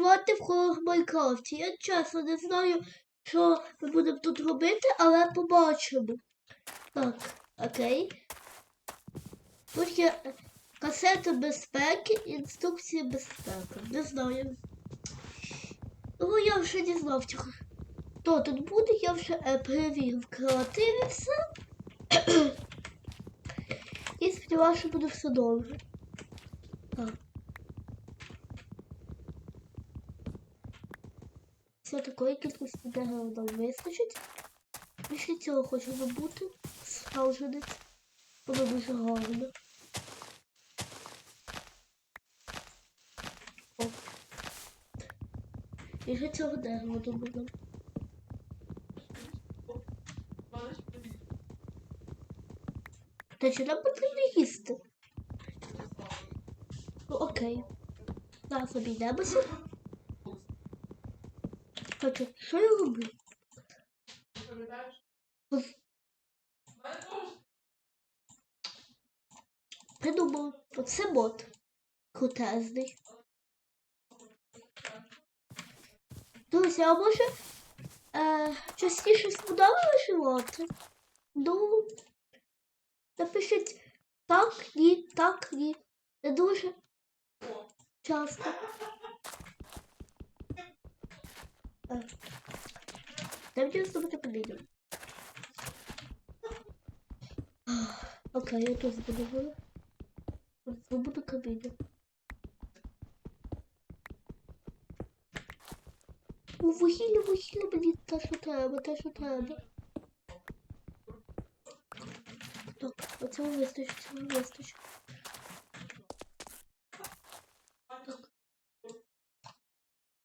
відпочивати в Майнкрафті. Я чесно не знаю, що ми будемо тут робити, але побачимо. Так, окей. Тут є касета безпеки, інструкція безпеки. Не знаю. Ну, я вже не знав. Хто тут буде, я вже е, перевірив креативі все. І сподіваюся, буде все добре. Так. Все такої кількості дерева нам вистачить. Після цього хочу забути саджанець. Воно дуже гарно. О. І цього дерева добудемо. Та чи нам потрібно їсти? Ну окей. Зараз обійдемося. Хоча, що я роблю? Придумав. Оце бот. Крутезний. Друзі, а може е, частіше складали вишивати? Ну, напишіть так, ні, так, ні. Не дуже часто. Е, Дай мені здобути каміння. Окей, я тут збудувала. Здобуду каміння. У вугілля, вугілля мені те, що треба, те, що треба. Так, оцього вистачить, цього вистачить. Так.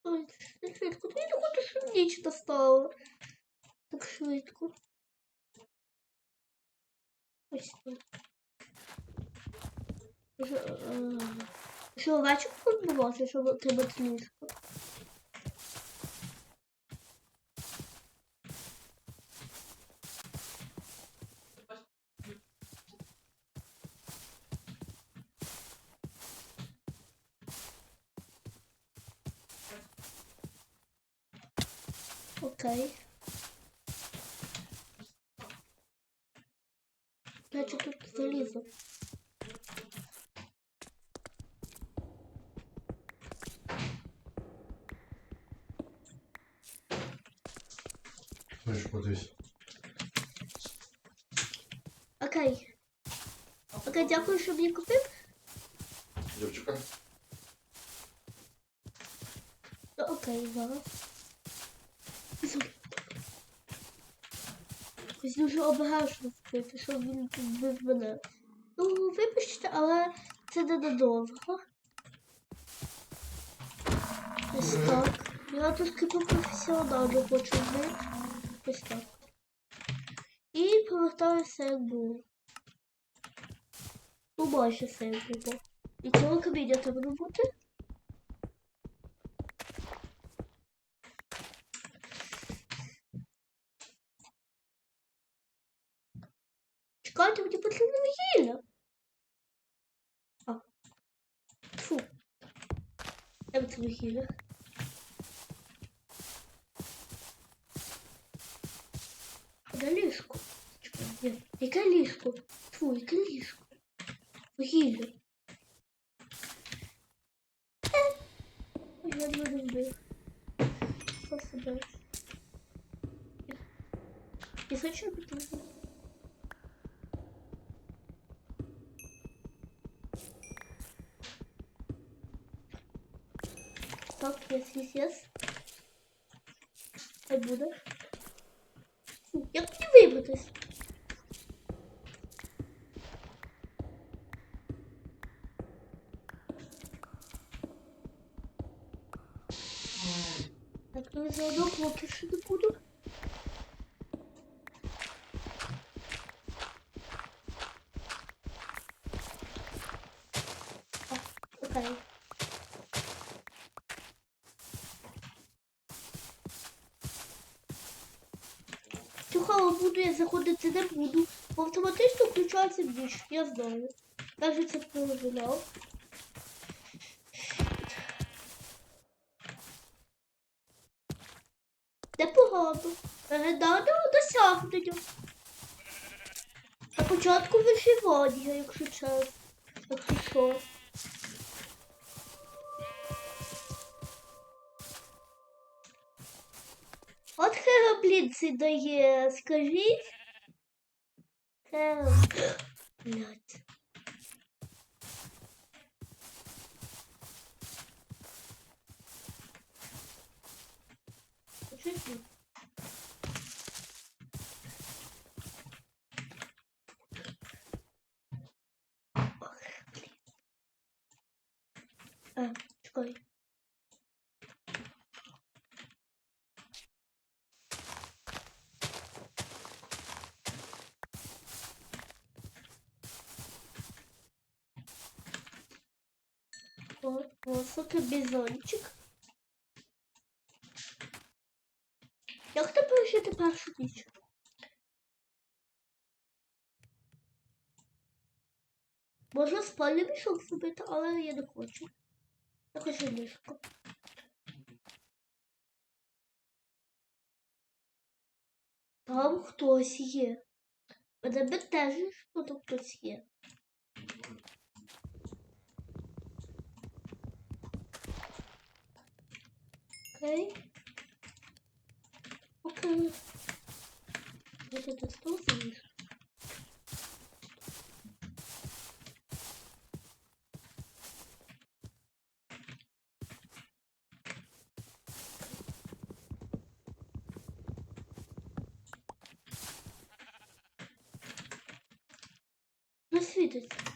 Ой, так швидко. Ти щоб ніч достала. Так швидко. Ось тут. Що, е, тут було, відбувався, щоб треба ліжко? Окей. Значить тут залізо. Ну ж подивись. Окей. Окей, дякую, що мені купив. Дівчинка. Ну, окей, зараз. Ось дуже обережно впити, щоб він вбив мене. Ну, вибачте, але це не надовго. Ось так. Я трошки по професіоналу хочу вбити. Ось так. І повертаюся як було. Ну, майже все як було. І цього каміння треба бути. Чекайте, мені потрібно вугілля. А. Фу. Як це вугілля? Де ліжко? Ні. Яке ліжко? Фу, яке ліжко? Вугілля. Я не люблю. Що себе? І хочу потрібно. Так, yes, yes, yes. Хай буде. Фу, Як мені вибратись? Так, ну заодно поки що не буду. А, Окей. Цю сюди я заходити не буду, бо автоматично включається більш, я знаю. Так же це перевіряв. Непогано. Передано досягнення. На початку виживання, якщо чесно. Якщо що. Хероблінці дає, скажіть. Хероб. Блядь. Чуть ли? Ох, блін. А, чекай. Високий бізончик. Як ти пережити першу ніч? Можна спальний мішок зробити, але я не хочу. Я хочу ліжко. Там хтось є. Мене бентежить, що там хтось є. Окей. Окей. Вот этот стол залишь. Не світиться. Я трошки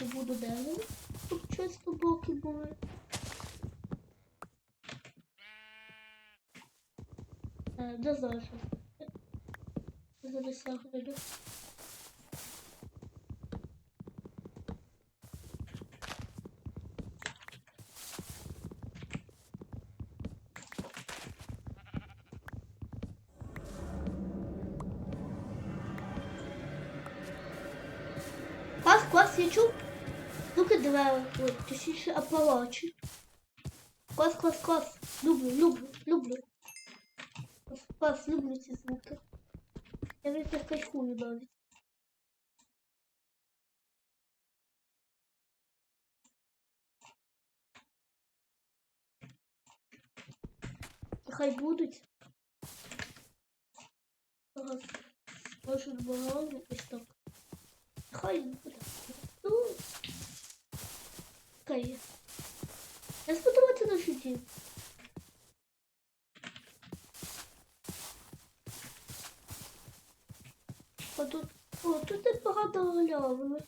добуду дерева, щоб чисто блоки були. Е, Де зараз? За досягнення. Клас, клас, я чув. Звуки дерева, ой, точніше апалачі. Клас. Люблю, люблю, люблю. Клас, клас, люблю ці звуки. Я від них кайфую навіть. Хай будуть. Ага. Може, багато ось так. Хай буде. Ну. Окей. Я сподобати нашу дім. О, тут, о, тут непогано галявили.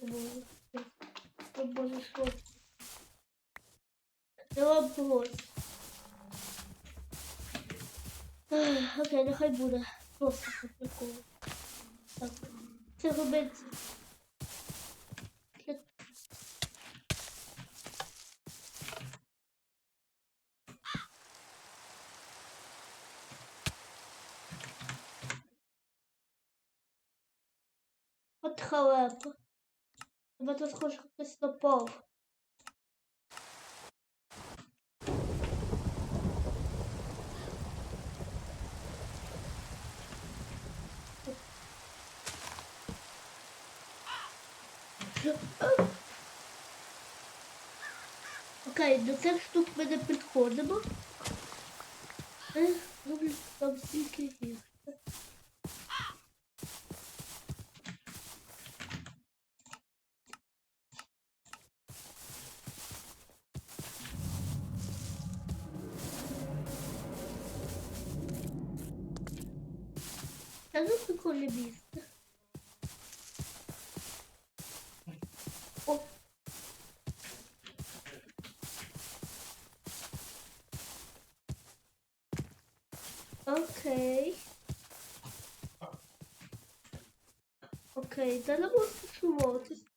О, Боже, О, Боже, що це? Ех, Окей, нехай буде. Просто по приколу. Так. Це робиться. От халепа. Тебе тут схоже хтось напав. Окей, до цих штук ми не підходимо. Ех, люблю там стільки їх. Це дуже прикольне місце. О, Окей. Окей, де не можна сховатись?